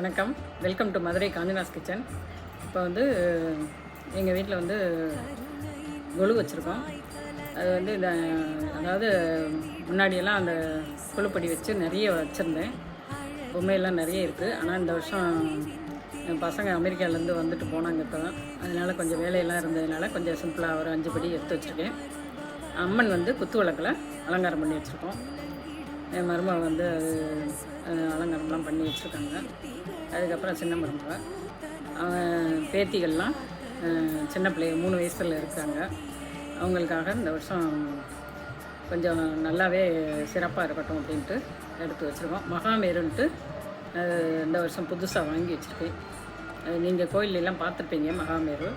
வணக்கம். Welcome to Madurai Gandhinas kitchen இப்போ வந்து எங்கள் வீட்டில் வந்து கொலு வச்சுருக்கோம். அது வந்து இந்த அதாவது முன்னாடியெல்லாம் அந்த கொழுப்படி வச்சு நிறைய வச்சுருந்தேன். பொம்மையெல்லாம் நிறைய இருக்குது ஆனால் இந்த வருஷம் என் பசங்க அமெரிக்காவிலேருந்து வந்துட்டு போனாங்க இப்போ தான். அதனால் கொஞ்சம் வேலையெல்லாம் இருந்ததுனால கொஞ்சம் சிம்பிளாக ஒரு அஞ்சு படி எடுத்து வச்சுருக்கேன். அம்மன் வந்து குத்து விளக்கில் அலங்காரம் பண்ணி வச்சுருக்கோம். என் மருமகள் வந்து அது அலங்காரம்லாம் பண்ணி வச்சுருக்காங்க. அதுக்கப்புறம் சின்ன மருமக. பேத்திகள்லாம் சின்ன பிள்ளைய மூணு வயசில் இருக்காங்க. அவங்களுக்காக இந்த வருஷம் கொஞ்சம் நல்லாவே சிறப்பாக இருக்கட்டும் அப்படின்ட்டு எடுத்து வச்சுருக்கோம். மகாமேருன்ட்டு இந்த வருஷம் புதுசாக வாங்கி வச்சுருக்கேன். அது நீங்கள் கோயிலெல்லாம் பார்த்துருப்பீங்க மகாமேரு.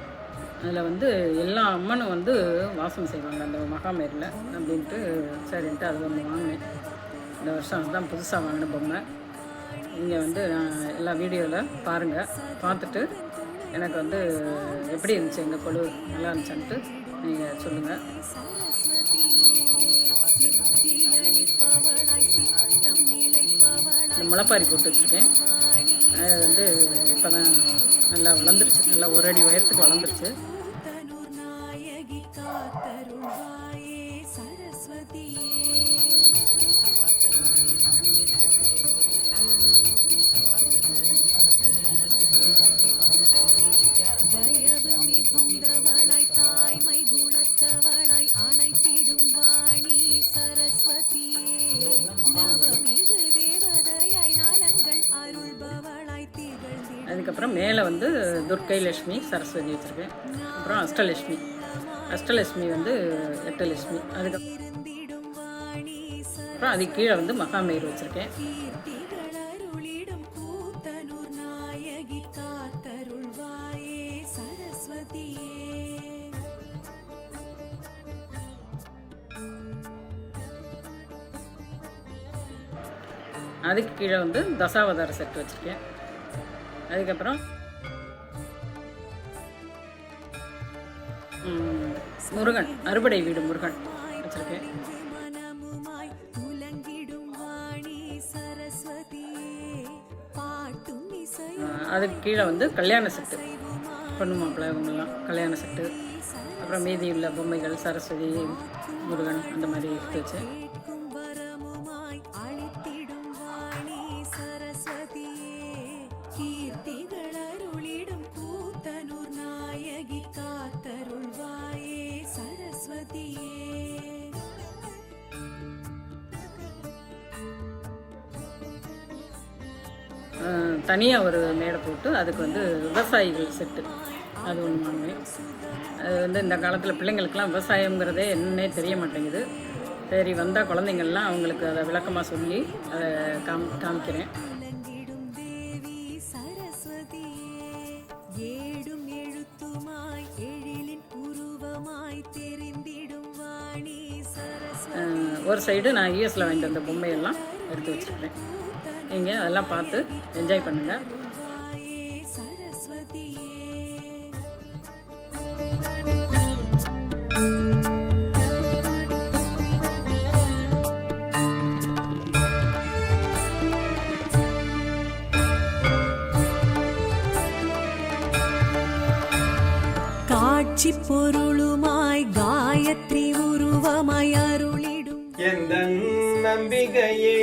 அதில் வந்து எல்லா அம்மனும் வந்து வாசம் செய்வாங்க அந்த மகாமேரில் அப்படின்ட்டு சரின்ட்டு அது ஒன்று வாங்கினேன் இந்த வருஷம் தான் புதுசாக வாங்கின பொம்மை. நீங்கள் வந்து நான் எல்லா வீடியோவில் பாருங்கள் பார்த்துட்டு எனக்கு வந்து எப்படி இருந்துச்சு எங்கள் கொழு நல்லா இருந்துச்சான்ட்டு நீங்கள் சொல்லுங்கள் இந்த முளைப்பாரி போட்டு வச்சுருக்கேன். அது வந்து இப்போ தான் நல்லா வளர்ந்துருச்சு. நல்லா ஒரு அடி உயரத்துக்கு வளர்ந்துருச்சு. சரஸ்வதியே. அதுக்கப்புறம் மேலே வந்து துர்க்கை லட்சுமி சரஸ்வதி வச்சுருக்கேன். அப்புறம் அஷ்டலட்சுமி. அஷ்டலட்சுமி வந்து எட்டலட்சுமி. அதுக்கப்புறம் அப்புறம் அதுக்கு கீழே வந்து மகாமயிர் வச்சுருக்கேன். சரஸ்வதியே அதுக்கு கீழே வந்து தசாவதார செட் வச்சுருக்கேன். அதுக்கப்புறம் முருகன் அறுபடை வீடு முருகன் வச்சுருக்கேன் அதுக்கு கீழே வந்து கல்யாண செட்டு பொண்ணு மாப்பிள்ளை இவங்கெல்லாம் கல்யாண செட்டு. அப்புறம் மீதி உள்ள பொம்மைகள் சரஸ்வதி முருகன் அந்த மாதிரி எடுத்து வச்சேன் தனியாக ஒரு மேடை போட்டு அதுக்கு வந்து விவசாயிகள் செட்டு. அது ஒன்று வாங்கினேன் அது வந்து இந்த காலத்தில் பிள்ளைங்களுக்கெல்லாம் விவசாயங்கிறதே என்னன்னே தெரிய மாட்டேங்குது. சரி வந்தால் குழந்தைங்கள்லாம் அவங்களுக்கு அதை விளக்கமாக சொல்லி அதை காம் காமிக்கிறேன். ஒரு சைடு நான் யூஎஸில் வாங்கிட்டு வந்த பொம்மையெல்லாம் எடுத்து வச்சுருக்கேன். நீங்கள் அதெல்லாம் பார்த்து என்ஜாய் பண்ணுங்கள் காட்சி பொருளுமாய் காயத்ரி உருவமாய் அருளிடும். எந்த நம்பிக்கையே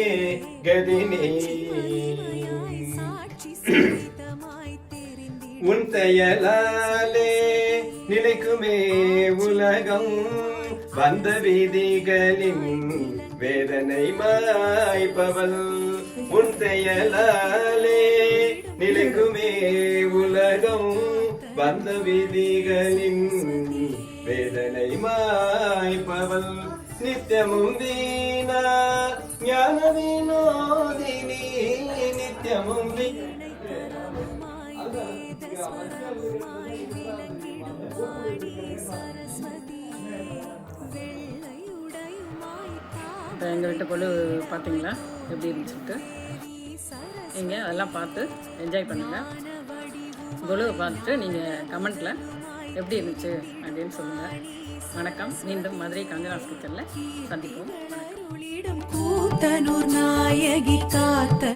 கதினே. உன் செயலாலே நிலைக்குமே உலகம். வந்த வீதிகளின் வேதனை மாய்பவள். உன் செயலாலே நிலைக்குமே உலகம். வந்த வீதிகளின் வேதனை மாய்பவள். நித்தியமும் தீனா ஞான வினோதினி இப்போ எங்கள் வீட்டு பார்த்தீங்களா எப்படி இருந்துச்சுட்டு நீங்கள் அதெல்லாம் பார்த்து என்ஜாய் பண்ணுங்கள் கொலுவை பார்த்துட்டு நீங்கள் கமெண்ட்டில் எப்படி இருந்துச்சு அப்படின்னு சொல்லுங்கள் வணக்கம். மீண்டும் மதுரை காஞ்சனாஸ் கிச்சனில் சந்திப்போம். வணக்கம். கூத்தனூர் நாயகி காத்த